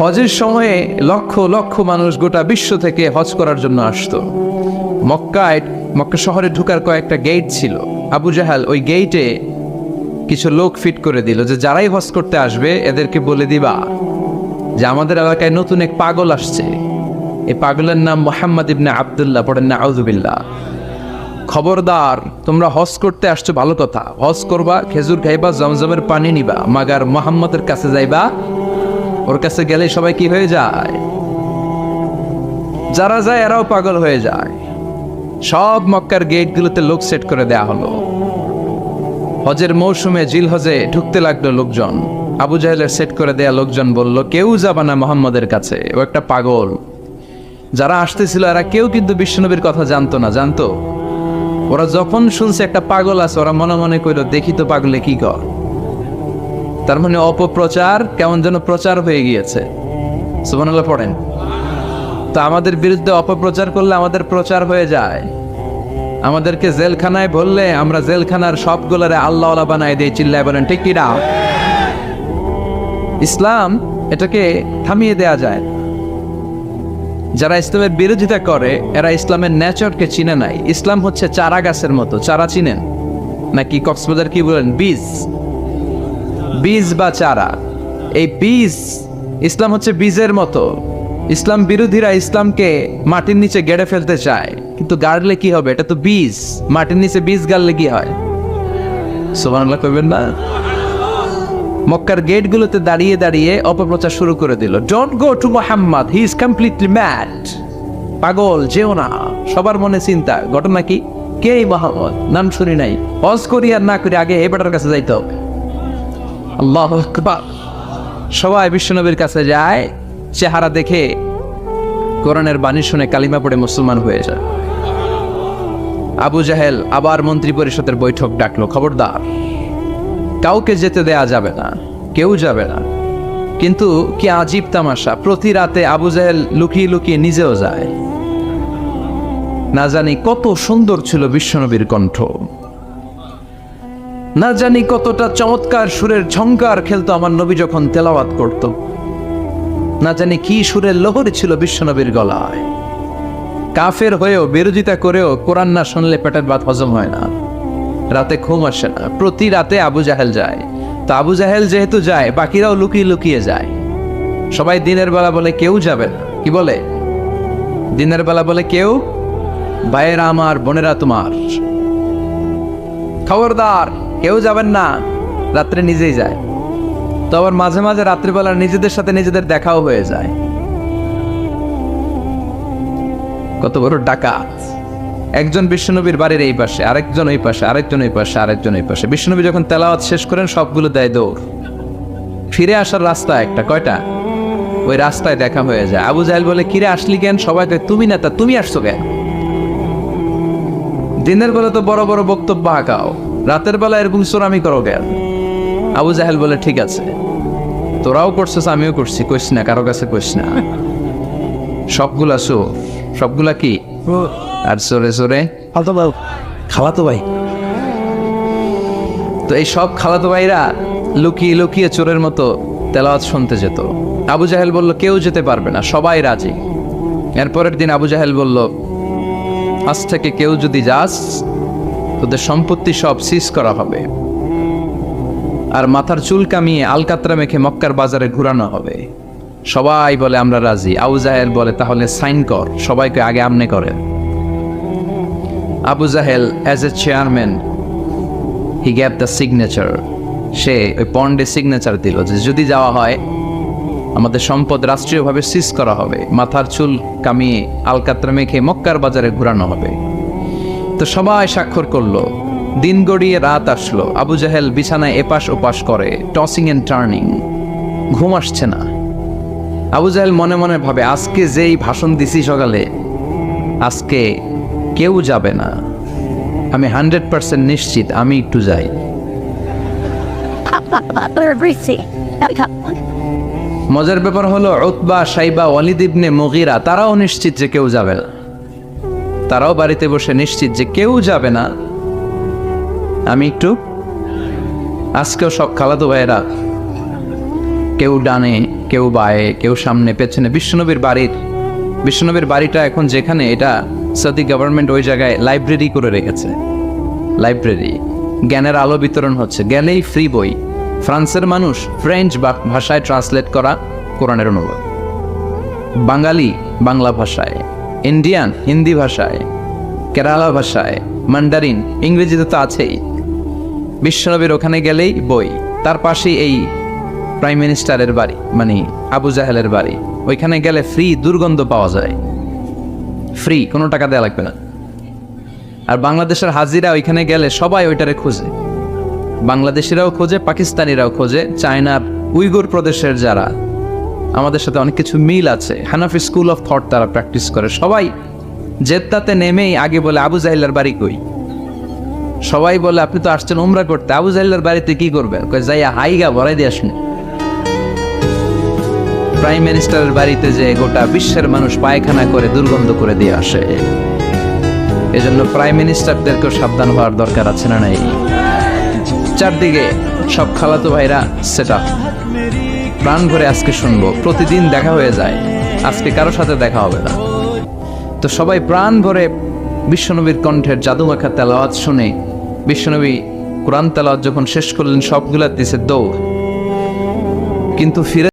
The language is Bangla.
হজের সময়ে লক্ষ লক্ষ মানুষ গোটা বিশ্ব থেকে হজ করার জন্য আসতো। মক্কায়, মক্কা শহরে ঢুকার কয়েকটা গেট ছিল। আবু জাহাল ওই গেটে কিছু লোক ফিট করে দিল যে, যারাই হজ করতে আসবে, এদেরকে বলে দিবা যে, আমাদের এলাকায় নতুন এক পাগল আসছে। এই পাগলের নাম মোহাম্মদ ইবনে আবদুল্লাহ, পড়েন না আউজুবিল্লাহ খবরদার, তোমরা হজ করতে আসছো, ভালো কথা। হজ করবা, খেজুর খাইবা, জমজমের পানি নিবা, মাগার মোহাম্মদের কাছে যাইবা ওর কাছে গেলে সবাই কি হয়ে যায়? যারা যায় এরাও পাগল হয়ে যায়। সব মক্কার গেটগুলোতে লোক সেট করে দেয়া হলো। হজের মৌসুমে জিল হজে ঢুকতে লাগল লোকজন। আবু জাহেলের সেট করে দেয়া লোকজন বলল, কেউ যাবে না মোহাম্মদের কাছে, ও একটা পাগল। যারা আসতেছিল, এরা কেউ কিন্তু বিশ্বনবীর কথা জানতো না, জানতো? ওরা যখন শুনছে একটা পাগল আছে, ওরা মনে মনে কইল, দেখি তো পাগলে কি কর তার মানে অপপ্রচার কেমন যেন প্রচার হয়ে গিয়েছে। পড়েন। তো আমাদের বিরুদ্ধে অপপ্রচার করলে আমাদের প্রচার হয়ে যায়। আমাদেরকে জেলখানায় বললে আমরা জেলখানার সবগুলোরে আল্লাহ বানায় দিয়ে চিল্লায় বলেন, ঠিক কি না? ইসলাম এটাকে থামিয়ে দেয়া যায়। যারা ইসলামের বিরোধিতা করে, এরা ইসলামের নেচারকে চিনে নাই। ইসলাম হচ্ছে চারা গাছের মতো। চারা চিনেন? নাকি কক্সবাজার কি বলেন? বীজ। বীজ বা চারা। এই বীজ ইসলাম হচ্ছে বীজের মতো। ইসলাম বিরোধীরা ইসলামকে মাটির নিচে গেড়ে ফেলতে চায়। কিন্তু গাড়লে কি হবে? এটা তো বীজ। মাটির নিচে বীজ গাড়লে কি হয়? সোমানুল্লাহ কইবেন না? মক্কার গেটগুলোতে দাঁড়িয়ে দাঁড়িয়ে অপপ্রচার শুরু করে দিল। Don't go to Muhammad he is completely mad পাগল, যেও না। সবার মনে চিন্তা, ঘটনা কি? কে মোহাম্মদ? নাম শুনি নাই। হজ করি আর না করি, আগে এই বেটার কাছে যাইতে হবে। আল্লাহ সবাই বিশ্বনবীর কাছে যায়, চেহারা দেখে কোরআনের বাণী শুনে কালিমা পড়ে মুসলমান হয়ে যায়। আবু জাহেল আবার মন্ত্রী পরিষদের বৈঠক ডাকলো, খবরদার, কাউকে যেতে দেয়া যাবে না, কেউ যাবে না। কিন্তু কি আজীব তামাশা, প্রতি রাতে আবু জাহেল লুকিয়ে লুকিয়ে নিজেও যায়। না জানি কত সুন্দর ছিল বিশ্বনবীর কণ্ঠ। না জানি কতটা চমৎকার সুরের ঝঙ্কার খেলতো আমার নবী যখন তেলাওয়াত করত। না জানি কি সুরের লহরী ছিল বিশ্বনবীর গলায়। কাফের হয়েও বিরোধিতা করেও কোরআন না শুনলে পেটের ভাত হজম হয় না। রাতে ঘুম আসে না। প্রতি রাতে আবু জাহেল যায়। তো আবু জাহেল যেহেতু যায়, বাকিরাও লুকিয়ে লুকিয়ে যায়। সবাই দিনের বেলা বলে, কেউ যাবে না? কি বলে? দিনের বেলা বলে, কেউ? ভাইয়েরা আমার, বোনেরা তোমার। খবরদার কেউ যাবেন না, রাত্রে নিজেই যায়। তো আবার মাঝে মাঝে রাত্রিবেলা নিজেদের সাথে নিজেদের দেখাও হয়ে যায়। কত বড় ডাকাত। একজন বিশ্বনবীর বাড়ির এই পাশে, আরেকজন ওই পাশে, আরেকজন ওই পাশে, আরেকজন ওই পাশে। বিশ্বনবী যখন তেলাওয়াত শেষ করেন, সবগুলো দেয় দৌড়। ফিরে আসার রাস্তা একটা, কয়টা? ওই রাস্তায় দেখা হয়ে যায়। আবু জাহেল বলে, কিরে, আসলি কেন? সবাই তুমি না তা তুমি আসছো কেন? দিনের বেলা তো বড় বড় বক্তব্য হাঁকাও। রাতের বেলা এরকম চোরামি করো কেন? আবু জাহেল বলে ঠিক আছে তোরাও করছিস আমিও করছি কইস না কারও কাছে কইস না। সবগুলা সো সবগুলা কি? আর সরে সরে খালাতো ভাই। তো এই সব খালাতো ভাইরা লুকিয়ে লুকিয়ে চোরের মতো তেলাওয়াত শুনতে যেত। আবু জাহেল বলল কেউ যেতে পারবে না সবাই রাজি। এরপরের দিন আবু জাহেল বলল আজ থেকে কেউ যদি যাস তোদের সম্পত্তি সব সিজ করা হবে। আর মাথার চুল কামিয়ে আলকাতরা মেখে মক্কার বাজারে ঘুরানো হবে। সবাই বলে, আমরা রাজি। আবু জাহেল বলে, তাহলে সাইন কর, সবাইকে আগে আমনে করেন। Abu Jahl as a chairman he gave the signature সে ওই পন্ডে সিগনেচার দিল যে, যদি যাওয়া হয়, আমাদের সম্পদ রাষ্ট্রীয়ভাবে সিজ করা হবে। মাথার চুল কামিয়ে আলকাতরা মেখে মক্কার বাজারে ঘুরানো হবে। তো সবাই স্বাক্ষর করল। দিন গড়িয়ে রাত আসলো। আবু জাহেল বিছানায় এপাশ ওপাশ করে টসিং এন্ড টার্নিং ঘুম আসছে না। আবু জাহেল মনে মনে ভাবে, আজকে যেই ভাষণ দিছি সকালে, আজকে কেউ যাবে না। আমি হান্ড্রেড পার্সেন্ট নিশ্চিত, আমি একটু যাই। মজার ব্যাপার হলো, উতবা, সাইবা, ওয়ালিদ ইবনে মুগিরা, তারাও নিশ্চিত যে কেউ যাবে না। তারাও বাড়িতে বসে নিশ্চিত যে কেউ যাবে না। আমি একটু, আজকেও সব খালাতো ভাইয়েরা, কেউ ডানে, কেউ বায়ে, কেউ সামনে, পেছনে, বিশ্বনবীর বাড়ির, বিশ্বনবীর বাড়িটা এখন যেখানে, এটা সৌদি গভর্নমেন্ট ওই জায়গায় লাইব্রেরি করে রেখেছে। লাইব্রেরি জ্ঞানের আলো বিতরণ হচ্ছে, গেলেই ফ্রি বই। ফ্রান্সের মানুষ ফ্রেঞ্চ বা- ভাষায় ট্রান্সলেট করা কোরআনের অনুবাদ। বাঙালি বাংলা ভাষায়। ইন্ডিয়ান হিন্দি ভাষায় কেরালা ভাষায় মান্ডারিন ইংরেজিতে তো আছেই। বিশ্বনবীর ওখানে গেলেই বই। তার পাশেই এই প্রাইম মিনিস্টারের বাড়ি মানে আবু জাহেলের বাড়ি। ওইখানে গেলে ফ্রি দুর্গন্ধ পাওয়া যায়। ফ্রি কোনো টাকা দেওয়া লাগবে না। আর বাংলাদেশের হাজিরা ওইখানে গেলে সবাই ওইটারে খোঁজে। বাংলাদেশিরাও খোঁজে, পাকিস্তানিরাও খোঁজে, চায়নার উইগুর প্রদেশের যারা আমাদের সাথে অনেক কিছু মিল আছে। হানাফি স্কুল অফ থট তারা প্র্যাকটিস করে। সবাই জেদ্দাতে নেমেই আগে বলে, আবু জাহিল্লার বাড়ি কই? সবাই বলে, আপনি তো আসছেন উমরা করতে। আবু জাহিল্লার বাড়িতে কি করবেন? যাইয়া হাইগা ভরাই দিয়ে আসুন। প্রাইম মিনিস্টারের বাড়িতে যে গোটা বিশ্বের মানুষ পায়খানা করে, দুর্গন্ধ করে দিয়ে আসে। এজন্য প্রাইম মিনিস্টারদেরকেও সাবধান হওয়ার দরকার আছে না নাই? চারদিকে সব খালাতো ভাইরা সেট প্রাণ ভরে আজকে শুনব। প্রতিদিন দেখা হয়ে যায়। আজকে কারও সাথে দেখা হবে না। তো সবাই প্রাণ ভরে বিশ্বনবীর কণ্ঠের জাদুমাখা তেলাওয়াত শুনে বিশ্বনবী কোরআন তেলাওয়াত যখন শেষ করলেন, সবগুলা দিছে দৌড়। কিন্তু ফিরে